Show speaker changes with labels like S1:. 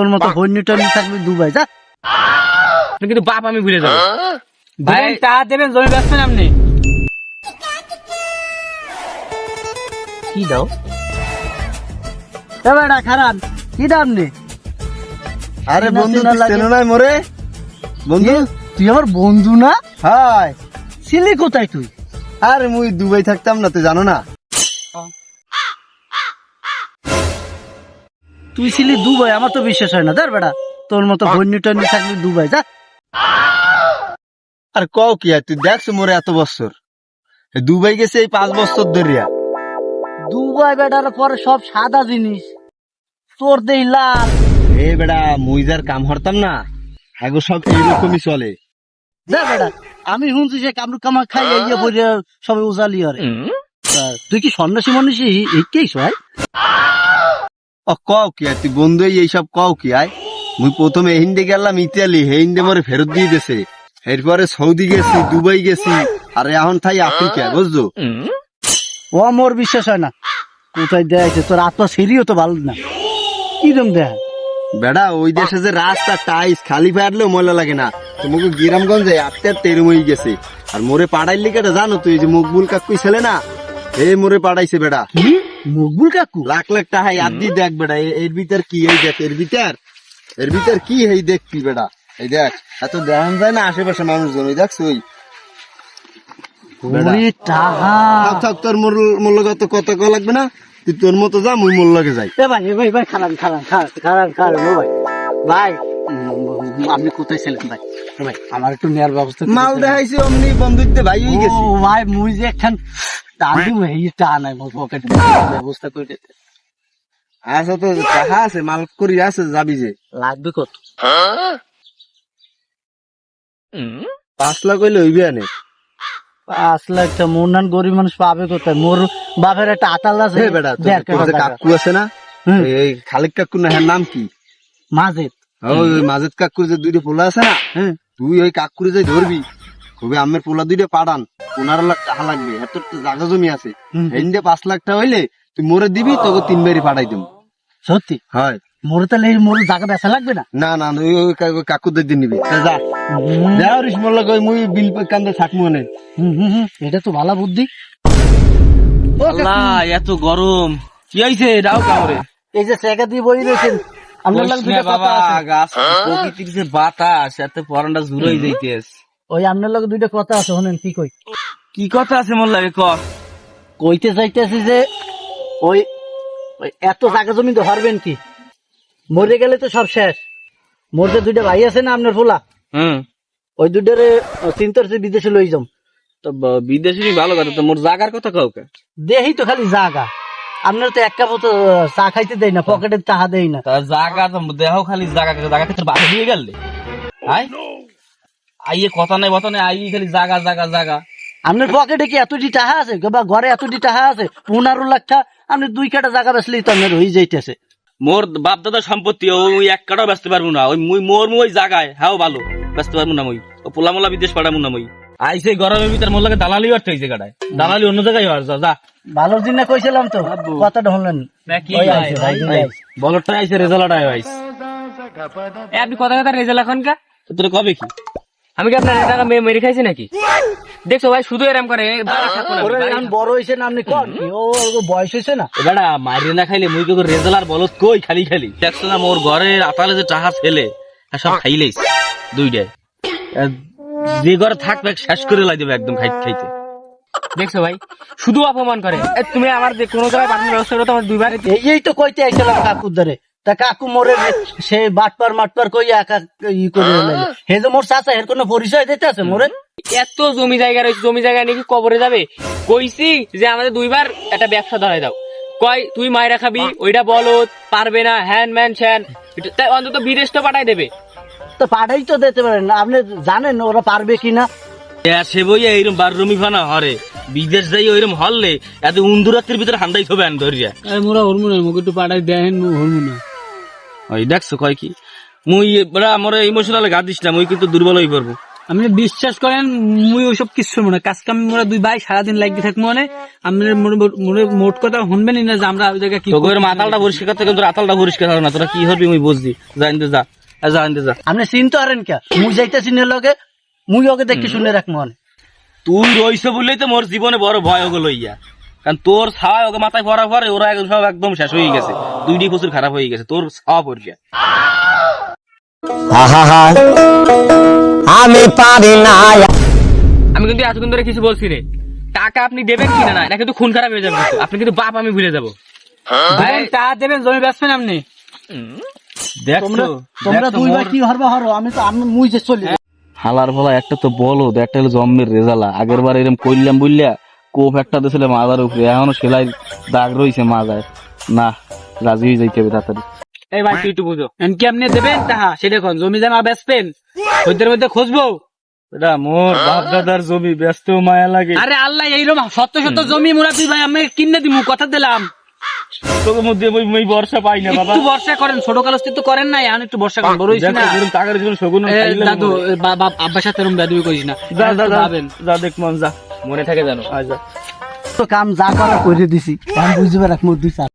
S1: তোর মতো হন্যু টন্যু থাকবি দুবাই যা।
S2: কিন্তু বাপ আমি ভুলে যাব।
S3: ভাই তা দেবেন জমি বেচবেন আপনি।
S1: কি দাও? এ বেটা খারাপ কি দাম নে?
S4: আরে বন্ধু।
S1: চেনো
S4: নাই মোরে? বন্ধু?
S1: তুই আমার বন্ধু না?
S4: হাই
S1: ছিলি কোথায় তুই?
S4: আরে মুই দুবাই থাকতাম না তুই জানো না?
S1: তুই ছিলি দুবাই আমার তো বিশ্বাস হয় না। ধর বেটা তোর মতো হন্যু টন্যু থাকলি দুবাই যা।
S4: আর কও কি আর তুই দেখছ মোরে এত বছর। দুবাই গেছে এই পাঁচ বছর ধরিয়া
S1: দুবাই বেটার পরে সব সাদা জিনিস। তোর দেই লাল।
S4: এ বেটা মুই যার কাম হরতাম না হ্যাঁ গো সব এইরকমই চলে।
S1: যা বেটা আমি শুনছি যে কামরু কামা খাই ইয়ে বলে সবাই উজালি তা তুই কি সন্ন্যাসী মনীষী? এইটাই ভাই
S4: ও কও কি আর তুই বন্ধু এইসব কও কি আয়? মুই প্রথমে হিন্দে গেলাম ইতালি। হিন্দে মোরে ফেরত দিয়ে দিছে। এরপরে সৌদি গেছি দুবাই গেছি আর এখন থাই আফ্রিকায় বুঝছ?
S1: ও মোর বিশ্বাস হয় না। কোথায় দেয়াইছে? তোর আত্মা সেরিও তো ভালো না। কিরম দেয়?
S4: বেড়া ওই দেশে যে রাস্তা টাইস খালি পারলেও ময়লা লাগে না। তোমাকে গ্রামগঞ্জে আটতে আটতে এরম গেছে। আর মোরে পাড়াইলি কেটে জানো তুই যে মকবুল কাকুই ছেলে না এ মোরে পাড়াইছে বেড়া।
S1: মকবুল কাকু
S4: লাখ লাখ টাকা আদি দেখ বেটা এর ভিতর কি এই দেখ এর ভিতর? এর ভিতর কি এই দেখবি বেটা এই দেখ এত দেখান যায় না আশেপাশে মানুষজন
S1: টাহা
S4: থাক থাক তোর কত কত ক লাগবে না। তুই তোর মতো যা মুই মোর লগে যাই।
S1: ভাই ভাই ভাই খারাপ খারাপ খারাপ খারাপ ভাই। ভাই আপনি কোথায় ছিলেন ভাই? ভাই আমার একটু নেওয়ার ব্যবস্থা
S4: মাল দেখাইছি অমনি বন্ধুত্ব ভাই হয়ে গেছি।
S1: ও ভাই মুই যে একখান টান এই টান নাই মোর পকেটে ব্যবস্থা করে দিতে
S4: আচ্ছা তো টাকা আছে মাল করি আছে যাবি যে।
S1: লাগবে কত?
S4: পাঁচ লাখ হইলে হইবে আনে।
S1: পাঁচ লাখ টা মোর নান গরিব মানুষ পাবে কোথায়? মোর বাপের একটা আতাল আছে।
S4: বেটা। কাকু আছে না
S1: হুম।
S4: এই- এই খালিক কাকু না হ্যাঁ নাম কি?
S1: মাজেদ
S4: ওই মাজেদ কাকুর যে দুইটা পোলা আছে না
S1: হ্যাঁ।
S4: তুই ওই কাকুরে যে ধরবি কবি আমের পোলা দুইটা পনেরো লাখ টাকা লাগবে এত তো জায়গা জমি আছে। পাঁচ লাখ টাকা হইলে তুই মোরে দিবি তোকে তিন বাড়ি পাঠাই দেবো।
S1: সত্যি?
S4: হয়।
S1: মোর তাহলে এই মোর জায়গা বেচা লাগবে না?
S4: না না ওই কাকুদের দিয়ে নিবি। যা লগে মুই বিল কান্দে থাকব না
S1: হুম, হুম, হুম, এটা তো ভালো বুদ্ধি।
S2: এত গরম। কি হয়েছে কামড়ে।
S1: এই যে চেকা দিয়ে বই রয়েছেন। আপনার লাগে দুটো কথা আছে।
S2: গাছ প্রকৃতির যে বাতাস এত পরানটা জুড়াই যাইতেস
S1: ওই আপনার লগে দুইটা কথা আছে শুনেন কি কই?
S2: কি কথা আছে মোর ক
S1: কইতে চাইতেছি যে ওই ওই এত জায়গা জমি তো হারবেন কি? মরে গেলে তো সব শেষ। মোর যে দুইটা ভাই আছে না আপনার ফুলা?
S2: হুম।
S1: ওই দুইটারে চিন্তার চেয়ে বিদেশে লই যাম।
S2: তো বিদেশি ভালো কথা তো মোর জাগার কথা কাউকে
S1: দেহি তো খালি জাগা। আপনার তো এক কাপ তো চা খাইতে দেয় না পকেটে টাকা দেয় না।
S2: জাগা তো দেহ খালি জাগা জাগা থেকে দিয়ে গেলে। আই আইয়ে কথা নাই কথা নাই আই খালি জাগা জাগা জাগা
S1: আপনার পকেটে কি এতটি টাকা আছে? বা ঘরে এতটি টাকা আছে? পনেরো লাখ টাকা আপনি দুই কাটা জায়গা বেচলেই তো আপনার হয়ে যাইতেছে।
S2: মোর বাপ দাদা সম্পত্তি ওই এক কাটাও ব্যস্ত পারব না। ওই মুই মোর মুই জাগায় হ্যাঁ ভালো ব্যস্ত পারব না মই। ও পোলা মোলা বিদেশ পাঠাবো না মই। আইসে গরমের ভিতর মোর লাগে দালালি হচ্ছে এই জায়গাটায় দালালি অন্য জায়গায় হওয়ার যা যা।
S1: ভালো দিন না কইছিলাম তো কথাটা শুনলেন।
S2: কি
S1: ওই আইছে, ভাই, দুই আইছে।
S2: বলটাই আইসে রেজাল্টটাই আইস
S3: এ, আপনি কথা কথা রেজাল্ট এখন কা?
S2: তোর কবে কি?
S3: আমি কি আপনার টাকা মেয়ে মেরে খাইছি নাকি? দেখছ ভাই শুধু এরম করে বাড়ি
S1: হয়েছে না আপনি কন? ও বয়স হয়েছে না?
S2: বেটা মারিয়ে না খাইলে মুই তোকে রেজাল্ট আর বলত কই? খালি খালি। দেখছ না মোর ঘরের আতালে যে টাহা আর সব খাইলেইস দুইটাই। আর যে ঘরে থাকবে শেষ করে লাই দেবে একদম খাইতে খাইতে।
S3: দেখছ ভাই? শুধু অপমান করে। এ, তুমি আমার যে কোনো জায়গায় পাঠানোর ব্যবস্থা করো তোমার দুইবার
S1: এই এই তো কইতে আইছিলাম কাকুর ধরে তা কাকু মোরে সে বাটপার মাটপার কই একা ই করে লাইলো হে যে মোর চাচা এর কোনো পরিচয় দিতে আছে মোরে?
S3: এত জমি জায়গা রয়েছে জমি জায়গা নাকি কবরে যাবে। কইছি যে আমাদের দুইবার একটা ব্যবসা ধরাই দাও। কয় তুই মায়েরা খাবি ওইটা বলো পারবে না হ্যান ম্যান স্যান এটা- তাই অন্তত বিদেশ তো পাঠাই দেবে।
S1: তো পাঠাই তো দিতে পারেন না। আপনি জানেন ওরা পারবে কিনা?
S2: সে বই এইরকম বার রমি ফানা হরে। বিদেশ যাই ওইরকম হললে এত উন্দুরাত্রির ভিতরে হান্দাই থবে আন ধরিয়া।
S3: মোরা মুখ একটু পাঠাই দেন না।
S2: ওই দেখছ কয় কি? মুই বড়া আমার ইমোশনাল গা দিস না মুই কিন্তু দুর্বল হয়ে পড়ব।
S5: আপনি বিশ্বাস করেন মুই ওইসব কিছু মনে কাজ কাম মোরা দুই ভাই সারাদিন লাগতে থাকব মানে আপনি মোর- মোর- মোট কথা শুনবেন না যে আমরা ওই জায়গায় কি
S2: তোর মাতালটা পরিষ্কার করতে কিন্তু আতালটা পরিষ্কার হবে না তোরা কি হবি মুই বুঝদি ইনতে যা। যা।
S1: আপনি চিনতে পারেন কে? মুই লগে মুই ওকে দেখে শুনে রাখ মনে
S2: তুই রইছ তো মোর জীবনে বড় ভয় ওগুলো লইয়া। কারণ তোর ছাওয়া ওকে মাথায় পড়ার পরে ওরা একদম সব একদম শেষ হয়ে গেছে। দুইটি প্রচুর খারাপ হয়ে গেছে। তোর ছাওয়া পড়িয়া
S6: আমি পারি না।
S3: আমি কিন্তু এতক্ষণ ধরে কিছু বলছি রে টাকা আপনি দেবেন কিনা না এটা কিন্তু খুন খারাপ হয়ে যাবে। আপনি কিন্তু বাপ আমি ভুলে যাব।
S5: ভাই টা দেবেন জমি বেচবেন আপনি।
S1: তোমরা তোমরা দুই ভাই কি হরবা? হরো আমি তো আমি মুই যে চলি।
S2: হালার ফলা একটা তো বলো একটা হলো জম্মের রেজালা। আগের বার এরম করলাম বুঝলা কোপ একটা দিয়েছিল মাজার উপরে এখনও সেলাই দাগ রয়েছে মাজায়। না রাজি হয়ে যাইতে হবে তাড়াতাড়ি।
S3: এই ভাই তুই একটু বুঝো।
S5: দেবেন? তাহা সেটা কোন জমি জামা বেচবেন মধ্যে খুঁজবো।
S2: এটা মোর বাপ দাদার জমি ব্যস্ত মায়া লাগে।
S5: আরে আল্লাহ এইরকম সত্য সত্য জমি মোরা দুই ভাই আমি কিনে দিমু কথা দিলাম।
S2: তোকে মধ্যে ওই ওই বর্ষা পাই না বাবা।
S5: বর্ষা করেন ছোট কাল তো করেন নাই এখন একটু বর্ষা করেন বড় হইছি না।
S2: টাকার জন্য শগুন
S5: দাদু বাপ আব্বার সাথে এরকম বেদবি করিস না।
S2: যা যা যা দেখ মন যা।
S3: মনে থাকে জানো
S1: তো কাম যা করা করে দিছি। আমি মোর দুই চার